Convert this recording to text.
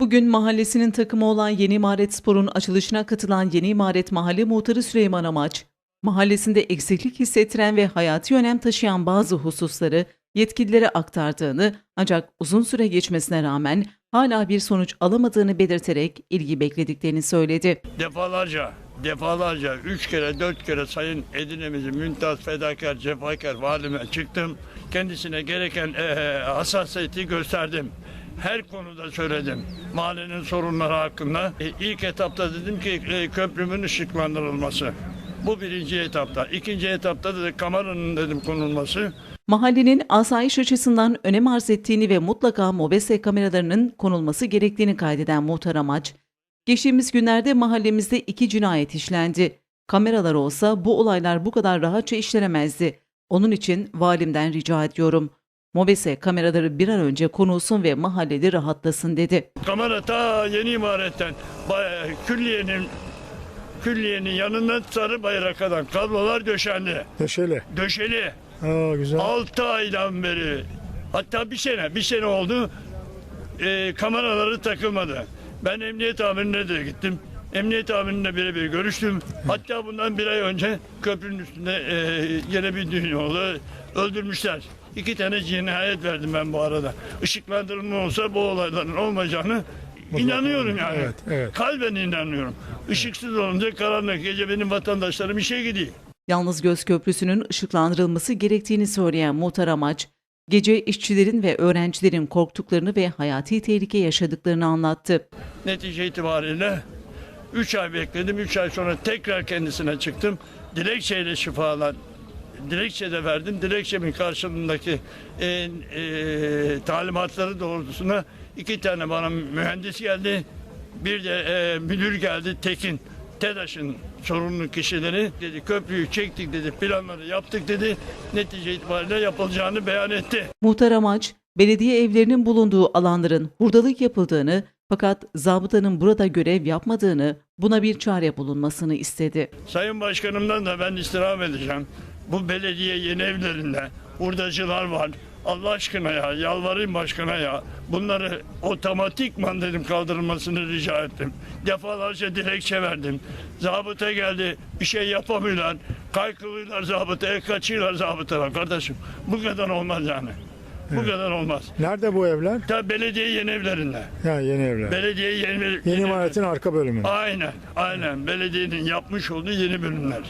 Bugün mahallesinin takımı olan Yeni İmaret Spor'un açılışına katılan Yeni İmaret Mahalle Muhtarı Süleyman Amaç, mahallesinde eksiklik hissettiren ve hayati önem taşıyan bazı hususları yetkililere aktardığını ancak uzun süre geçmesine rağmen hala bir sonuç alamadığını belirterek ilgi beklediklerini söyledi. defalarca, defalarca, üç kere, dört kere Sayın Edirne'mizin mümtaz, fedakar, cefakar valime çıktım. Kendisine gereken eee hassasiyeti gösterdim. Her konuda söyledim. Mahallenin sorunları hakkında. E, ilk etapta dedim ki e, köprümün ışıklandırılması. Bu birinci etapta. İkinci etapta da kameranın dedim konulması. Mahallenin asayiş açısından önem arz ettiğini ve mutlaka mobese kameralarının konulması gerektiğini kaydeden muhtar amaç, geçtiğimiz günlerde mahallemizde iki cinayet işlendi. Kameralar olsa bu olaylar bu kadar rahatça işlenemezdi. Onun için valimden rica ediyorum. Mobese kameraları bir an önce konulsun ve mahallede rahatlasın dedi. Kamera ta yeni imaretten külliyenin külliyenin yanından sarı bayrağa kadar kablolar döşendi. Neşeli. Döşeli. Aa güzel. 6 aydan beri hatta bir sene bir sene oldu e, kameraları takılmadı. Ben emniyet amirine de gittim. Emniyet amirine birebir görüştüm. Hatta bundan bir ay önce köprünün üstünde e, yine bir düğün oldu. Öldürmüşler. İki tane cinayet verdim ben bu arada. Işıklandırılma olsa bu olayların olmayacağını inanıyorum yani. Evet, evet. Kalben inanıyorum. Işıksız olunca karanlık gece benim vatandaşlarım işe gidiyor. Yalnız Göz Köprüsü'nün ışıklandırılması gerektiğini söyleyen muhtar amaç, gece işçilerin ve öğrencilerin korktuklarını ve hayati tehlike yaşadıklarını anlattı. Netice itibariyle 3 ay bekledim. 3 ay sonra tekrar kendisine çıktım. Dilekçeyle şifalan dilekçe de verdim. Dilekçemin karşılığındaki e, e, talimatları doğrultusunda iki tane bana mühendis geldi. Bir de e, müdür geldi Tekin. TEDAŞ'ın sorumlu kişileri dedi köprüyü çektik dedi planları yaptık dedi netice itibariyle yapılacağını beyan etti. Muhtar amaç, belediye evlerinin bulunduğu alanların hurdalık yapıldığını fakat zabıtanın burada görev yapmadığını, buna bir çare bulunmasını istedi. Sayın Başkanımdan da ben istirham edeceğim. Bu belediye yeni evlerinde hurdacılar var. Allah aşkına ya yalvarayım başkana ya. Bunları otomatikman dedim kaldırılmasını rica ettim. Defalarca dilekçe verdim. Zabıta geldi bir şey yapamıyorlar. Kaykılıyorlar zabıtaya kaçıyorlar zabıtalar kardeşim. Bu kadar olmaz yani. Bu kadar olmaz. Nerede bu evler? Ta belediye yeni evlerinde. Ya yeni evler. Belediye yeni, Yeni yeni imaretin arka bölümü. Aynen, aynen. Belediyenin yapmış olduğu yeni bölümler.